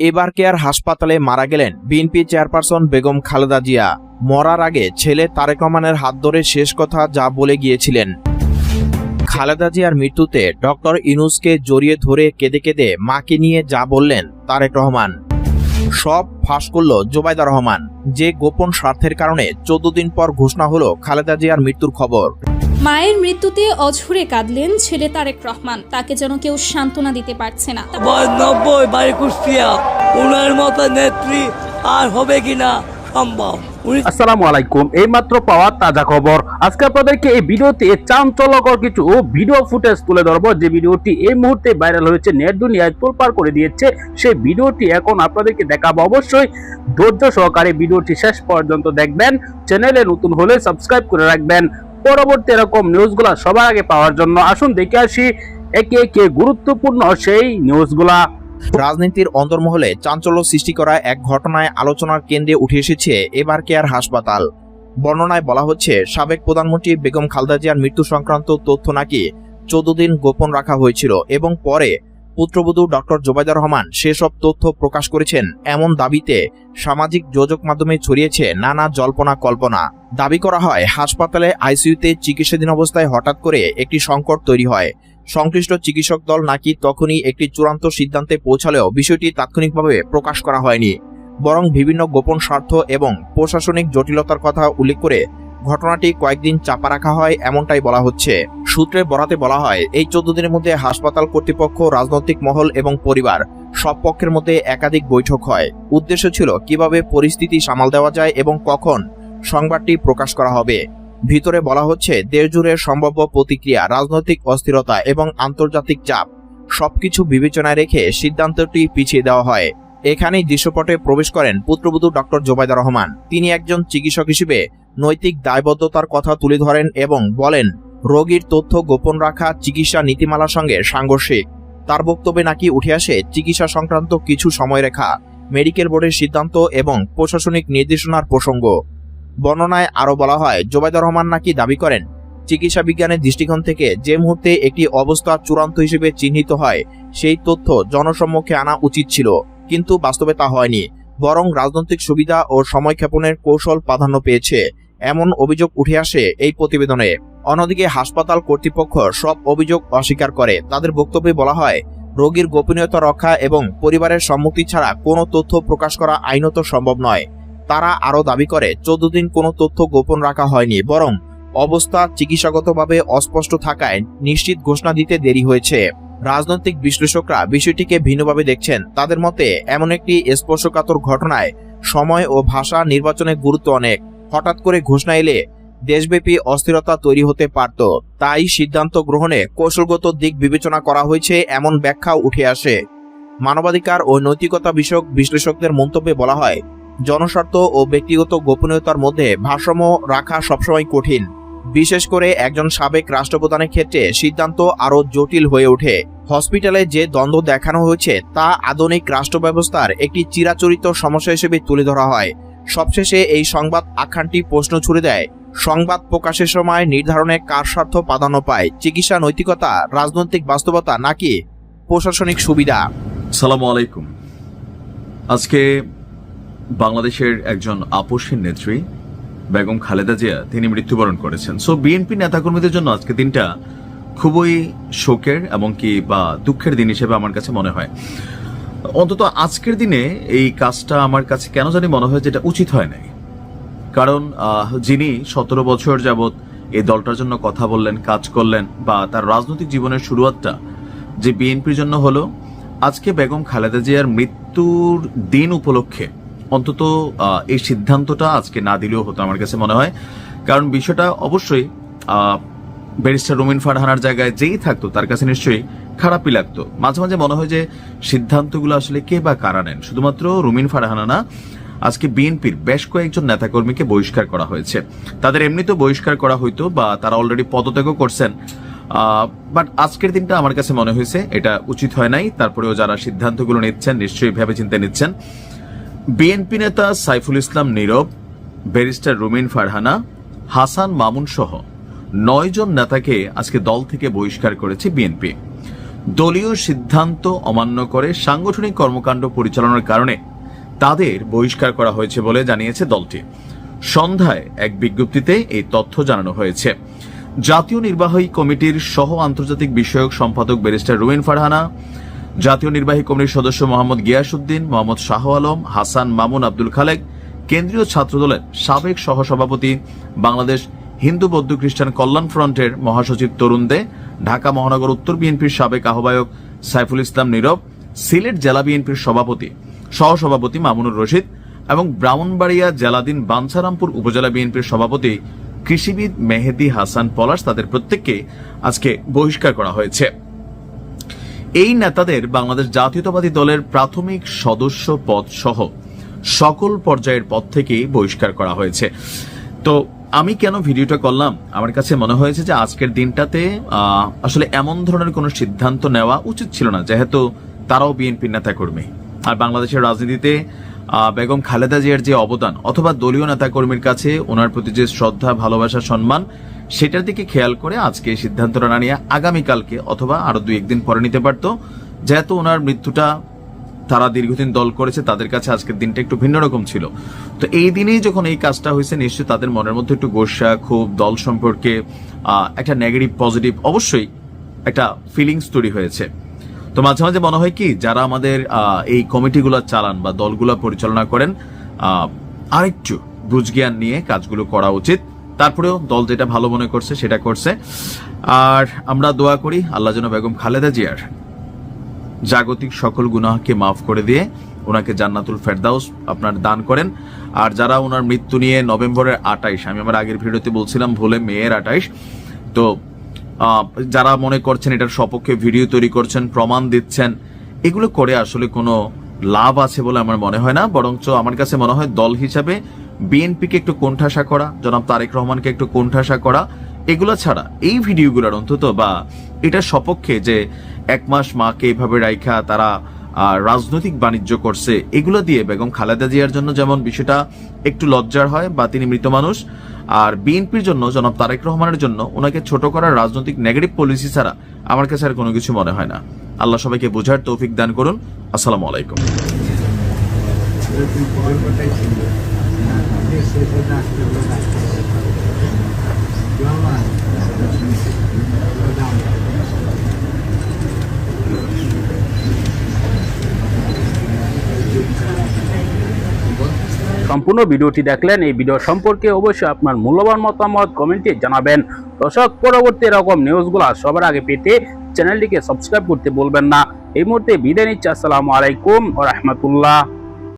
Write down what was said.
এবার কেয়ার হাসপাতালে মারা গেলেন বিএনপি চেয়ারপারসন বেগম খালেদা জিয়া। মরার আগে ছেলে তারেক রহমানের হাত ধরে শেষ কথা যা বলে গিয়েছিলেন। খালেদা জিয়ার মৃত্যুতে ডক্টর ইনুসকে জড়িয়ে ধরে কেঁদে কেঁদে মাকে নিয়ে যা বললেন তারেক রহমান। সব ফাঁস করল জোবাইদা রহমান। যে গোপন স্বার্থের কারণে চোদ্দ দিন পর ঘোষণা হলো খালেদা জিয়ার মৃত্যুর খবর। মায়ের মৃত্যুতে অঝরে কাঁদলেন ছেলে তারেক রহমান। তাকে যেন কেউ সান্ত্বনা দিতে পারছে না। নব্বই বাড়ি কুষ্টিয়া। উনার মতো নেত্রী আর হবে কিনা সম্ভব। উনি আসসালামু আলাইকুম। এই মাত্র পাওয়া তাজা খবর। আজকে আপনাদেরকে এই ভিডিওতে চাঞ্চল্যকর কিছু ভিডিও ফুটেজ তুলে ধরবো। যে ভিডিওটি এই মুহূর্তে ভাইরাল হয়েছে নেট দুনিয়ায় তোলপার করে দিয়েছে সেই ভিডিওটি এখন আপনাদেরকে দেখাবো। অবশ্যই ধৈর্য সহকারে ভিডিওটি শেষ পর্যন্ত দেখবেন। চ্যানেলে নতুন হলে সাবস্ক্রাইব করে রাখবেন। পরবর্তী এরকম নিউজগুলা সবার আগে পাওয়ার জন্য আসুন দেখে আসি একে একে গুরুত্বপূর্ণ সেই নিউজগুলা রাজনীতির অন্তর্মহলে চাঞ্চল্য সৃষ্টি করা এক ঘটনায় আলোচনার কেন্দ্রে উঠে এসেছে এবার কেয়ার হাসপাতাল। বর্ণনায় বলা হচ্ছে, সাবেক প্রধানমন্ত্রী বেগম খালদা জিয়ার মৃত্যু সংক্রান্ত তথ্য নাকি চোদ্দ দিন গোপন রাখা হয়েছিল এবং পরে পুত্রবধূ ডক্টর জোবাইদা রহমান সেসব তথ্য প্রকাশ করেছেন এমন দাবিতে সামাজিক যোগাযোগ মাধ্যমে ছড়িয়েছে নানা জল্পনা কল্পনা। দাবি করা হয়, হাসপাতালে আইসিইউতে চিকিৎসাধীন অবস্থায় হঠাৎ করে একটি সংকট তৈরি হয়। সংশ্লিষ্ট চিকিৎসক দল নাকি তখনই একটি চূড়ান্ত সিদ্ধান্তে পৌঁছালেও বিষয়টি তাৎক্ষণিকভাবে প্রকাশ করা হয়নি। বরং বিভিন্ন গোপন স্বার্থ এবং প্রশাসনিক জটিলতার কথা উল্লেখ করে ঘটনাটি কয়েকদিন চাপা রাখা হয় এমনটাই বলা হচ্ছে। সূত্রে বরাতে বলা হয়, এই চোদ্দ দিনের মধ্যে হাসপাতাল কর্তৃপক্ষ, রাজনৈতিক মহল এবং পরিবার সব পক্ষের মধ্যে একাধিক বৈঠক হয়। উদ্দেশ্য ছিল কীভাবে পরিস্থিতি সামাল দেওয়া যায় এবং কখন সংবাদটি প্রকাশ করা হবে। ভিতরে বলা হচ্ছে, দেশজুড়ে সম্ভাব্য প্রতিক্রিয়া, রাজনৈতিক অস্থিরতা এবং আন্তর্জাতিক চাপ সবকিছু বিবেচনায় রেখে সিদ্ধান্তটি পিছিয়ে দেওয়া হয়। এখানেই দৃশ্যপটে প্রবেশ করেন পুত্রবধূ ডক্টর জোবাইদা রহমান। তিনি একজন চিকিৎসক হিসেবে নৈতিক দায়বদ্ধতার কথা তুলে ধরেন এবং বলেন রোগীর তথ্য গোপন রাখা চিকিৎসা নীতিমালার সঙ্গে সাংঘর্ষিক। তার বক্তব্যে নাকি উঠে আসে চিকিৎসা সংক্রান্ত কিছু সময়রেখা, মেডিকেল বোর্ডের সিদ্ধান্ত এবং প্রশাসনিক নির্দেশনার প্রসঙ্গ। বর্ণনায় আরও বলা হয় জোবাইদা রহমান নাকি দাবি করেন, চিকিৎসা বিজ্ঞানের দৃষ্টিকোণ থেকে যে মুহূর্তে একটি অবস্থা চূড়ান্ত হিসেবে চিহ্নিত হয়, সেই তথ্য জনসম্মুখে আনা উচিত ছিল, কিন্তু বাস্তবে তা হয়নি, বরং রাজনৈতিক সুবিধা ও সময় সময়ক্ষেপণের কৌশল প্রাধান্য পেয়েছে। এমন অভিযোগ উঠে আসে এই প্রতিবেদনে। অন্যদিকে হাসপাতাল কর্তৃপক্ষ সব অভিযোগ অস্বীকার করে। তাদের বক্তব্যে বলা হয়, রোগীর গোপনীয়তা রক্ষা এবং পরিবারের সম্মতি ছাড়া কোনো তথ্য প্রকাশ করা আইনত সম্ভব নয়। তারা আরও দাবি করে, চোদ্দ দিন কোনো তথ্য গোপন রাখা হয়নি, বরং অবস্থা চিকিৎসাগতভাবে অস্পষ্ট থাকায় নিশ্চিত ঘোষণা দিতে দেরি হয়েছে। রাজনৈতিক বিশ্লেষকরা বিষয়টিকে ভিন্নভাবে দেখছেন। তাদের মতে, এমন একটি স্পর্শকাতর ঘটনায় সময় ও ভাষা নির্বাচনে গুরুত্ব অনেক। হঠাৎ করে ঘোষণা এলে দেশব্যাপী অস্থিরতা তৈরি হতে পারত। তাই সিদ্ধান্ত গ্রহণে কৌশলগত দিক বিবেচনা করা হয়েছে এমন ব্যাখ্যা উঠে আসে। মানবাধিকার ও নৈতিকতা বিষয়ক বিশ্লেষকদের মন্তব্যে বলা হয়, জনস্বার্থ ও ব্যক্তিগত গোপনীয়তার মধ্যে ভারসাম্য রাখা সবসময় কঠিন। বিশেষ করে একজন সাবেক রাষ্ট্রপ্রধানের ক্ষেত্রে সিদ্ধান্ত আরও জটিল হয়ে ওঠে। হসপিটালে যে দ্বন্দ্ব দেখানো হয়েছে তা আধুনিক রাষ্ট্র ব্যবস্থার একটি চিরাচরিত সমস্যা হিসেবে তুলে ধরা হয়। সবশেষে এই সংবাদ আখ্যানটি প্রশ্ন ছুড়ে দেয়। সংবাদ প্রকাশের সময় নির্ধারণে কার স্বার্থ প্রাধান্য পায়? চিকিৎসা, নৈতিকতা, রাজনৈতিক বাস্তবতা নাকি প্রশাসনিক সুবিধা? সালামু আলাইকুম। আজকে বাংলাদেশের একজন আপসীর নেত্রী, বেগম খালেদা জিয়া, তিনি মৃত্যুবরণ করেছেন। সো বিএনপি নেতাকর্মীদের জন্য আজকে দিনটা খুবই শোকের এমনকি বা দুঃখের দিন হিসেবে আমার কাছে মনে হয়। অন্তত আজকের দিনে এই কাজটা আমার কাছে কেন জানি মনে হয় যেটা উচিত হয় নাই। কারণ যিনি সতেরো বছর যাবৎ এই দলটার জন্য কথা বললেন, কাজ করলেন বা তার রাজনৈতিক জীবনের শুরুয়াতটা যে বিএনপির জন্য হলো, আজকে বেগম খালেদা জিয়ার মৃত্যুর দিন উপলক্ষে অন্তত এই সিদ্ধান্তটা আজকে না দিলেও হতো আমার কাছে মনে হয়। কারণ বিষয়টা অবশ্যই ব্যারিস্টার রুমিন ফারহানার জায়গায় যেই থাকতো, তার কাছে নিশ্চয়ই খারাপই লাগতো। মাঝে মাঝে মনে হয় যে সিদ্ধান্তগুলো আসলে কে বা কারা নেন? শুধুমাত্র রুমিন ফারহানা না, আজকে বিএনপির বেশ কয়েকজন নেতাকর্মীকে বহিষ্কার করা হয়েছে। তাদের এমনিতেও বহিষ্কার করা হইতো বা তারা অলরেডি পদত্যাগও করছেন। বাট আজকের দিনটা আমার কাছে মনে হয়েছে, এটা উচিত হয় নাই। তারপরেও যারা সিদ্ধান্তগুলো নিচ্ছেন, নিশ্চয়ই ভেবে চিন্তে নিচ্ছেন। বিএনপি নেতা সাইফুল ইসলাম নীরব, ব্যারিস্টার রুমিন ফারহানা, হাসান মামুন সহ। নয় জন নেতাকে আজকে দল থেকে বহিষ্কার করেছে বিএনপি দলীয় সিদ্ধান্ত অমান্য করে সাংগঠনিক কর্মকাণ্ড পরিচালনার কারণে তাদের বহিষ্কার করা হয়েছে বলে জানিয়েছে দলটি। সন্ধ্যায় এক বিজ্ঞপ্তিতে এই তথ্য জানানো হয়েছে। জাতীয় নির্বাহী কমিটির সহ আন্তর্জাতিক বিষয়ক সম্পাদক ব্যারিস্টার রুইন ফারহানা, জাতীয় নির্বাহী কমিটির সদস্য মোহাম্মদ গিয়াসুদ্দিন মোহাম্মদ শাহ আলম, হাসান মামুন আব্দুল খালেক, কেন্দ্রীয় ছাত্রদলের সাবেক সহসভাপতি বাংলাদেশ হিন্দু, বৌদ্ধ, খ্রিস্টান কল্যাণ ফ্রন্টের মহাসচিব তরুণ দে, ঢাকা মহানগর উত্তর বিএনপির সাবেক আহ্বায়ক সাইফুল ইসলাম নীরব, সিলেট জেলা বিএনপির সভাপতি, সহসভাপতি মামুনুর রশিদ এবং ব্রাহ্মণবাড়িয়া জেলাদিন বাঞ্ছারামপুর উপজেলা বিএনপির সভাপতি কৃষিবিদ মেহেদি হাসান পলাশ তাদের প্রত্যেককে আজকে বহিষ্কার করা হয়েছে। এই নেতাদের বাংলাদেশ জাতীয়তাবাদী দলের প্রাথমিক সদস্য পদ সহ সকল পর্যায়ের পদ থেকেই বহিষ্কার করা হয়েছে। তো আমি কেন ভিডিওটা করলাম? আমার কাছে মনে হয়েছে যে আজকের দিনটাতে আসলে এমন ধরনের কোনো সিদ্ধান্ত নেওয়া উচিত ছিল না, যেহেতু তারাও বিএনপির নেতাকর্মী। আর বাংলাদেশের রাজনীতিতে বেগম খালেদা জিয়ার যে অবদান, অথবা দলীয় নেতাকর্মীর কাছে ওনার প্রতি যে শ্রদ্ধা, ভালোবাসা, সম্মান, সেটার দিকে খেয়াল করে আজকে এই সিদ্ধান্তটা না নিয়ে আগামীকালকে অথবা আরও দুই একদিন পরে নিতে পারতো, যেহেতু ওনার মৃত্যুটা তারা দীর্ঘদিন দল করেছে, তাদের কাছে আজকের দিনটা একটু ভিন্ন রকম ছিল। তো এই দিনেই যখন এই কাজটা হয়েছে, নিশ্চয়ই তাদের মনের মধ্যে একটু গোসা খুব দল সম্পর্কে একটা নেগেটিভ পজিটিভ অবশ্যই একটা ফিলিংস তৈরি হয়েছে। তো মাঝে মাঝে মনে হয় কি, যারা আমাদের এই কমিটিগুলো চালান বা দলগুলো পরিচালনা করেন আরেকটু বুঝজ্ঞান নিয়ে কাজগুলো করা উচিত। তারপরেও দল যেটা ভালো মনে করছে, সেটা করছে। আর আমরা দোয়া করি আল্লাহ যেন বেগম খালেদা জিয়ার জাগতিক সকল গুনাহকে মাফ করে দিয়ে ওনাকে জান্নাতুল ফেরদাউস আপনার দান করেন। আর যারা ওনার মৃত্যু নিয়ে নভেম্বরের আটাইশ আমি আমার আগের ভিডিওতে বলছিলাম ভোলে মেয়ের আটাইশ তো যারা মনে করছেন এটার সপক্ষে ভিডিও তৈরি করছেন, প্রমাণ দিচ্ছেন, এগুলো করে আসলে কোনো লাভ আছে বলে আমার মনে হয় না। বরঞ্চ আমার কাছে মনে হয় দল হিসাবে বিএনপিকে একটু কোণঠাসা করা, জনাব তারেক রহমানকে একটু কোণঠাসা করা এগুলো ছাড়া এই ভিডিওগুলোর অন্তত বা এটা সপক্ষে যে এক মাস মাকে এইভাবে রাইখা তারা রাজনৈতিক বাণিজ্য করছে এগুলো দিয়ে বেগম খালেদা জিয়ার জন্য যেমন বিষয়টা একটু লজ্জার হয় বা তিনি মৃত মানুষ আর বিএনপির জন্য জনাব তারেক রহমানের জন্য ওনাকে ছোট করার রাজনৈতিক নেগেটিভ পলিসি ছাড়া আমার কাছে আর কোনো কিছু মনে হয় না আল্লাহ সবাইকে বোঝার তৌফিক দান করুন আসসালামু আলাইকুম সম্পূর্ণ ভিডিওটি দেখলেন, এই ভিডিও সম্পর্কে অবশ্যই আপনার মূল্যবান মতামত কমেন্টে জানাবেন। দর্শক, পরবর্তী এরকম নিউজগুলো সবার আগে পেতে চ্যানেলটিকে সাবস্ক্রাইব করতে বলবেন না। এই মুহূর্তে বিদায় নিচ্ছি, আসসালামু আলাইকুম ও রহমতুল্লাহ।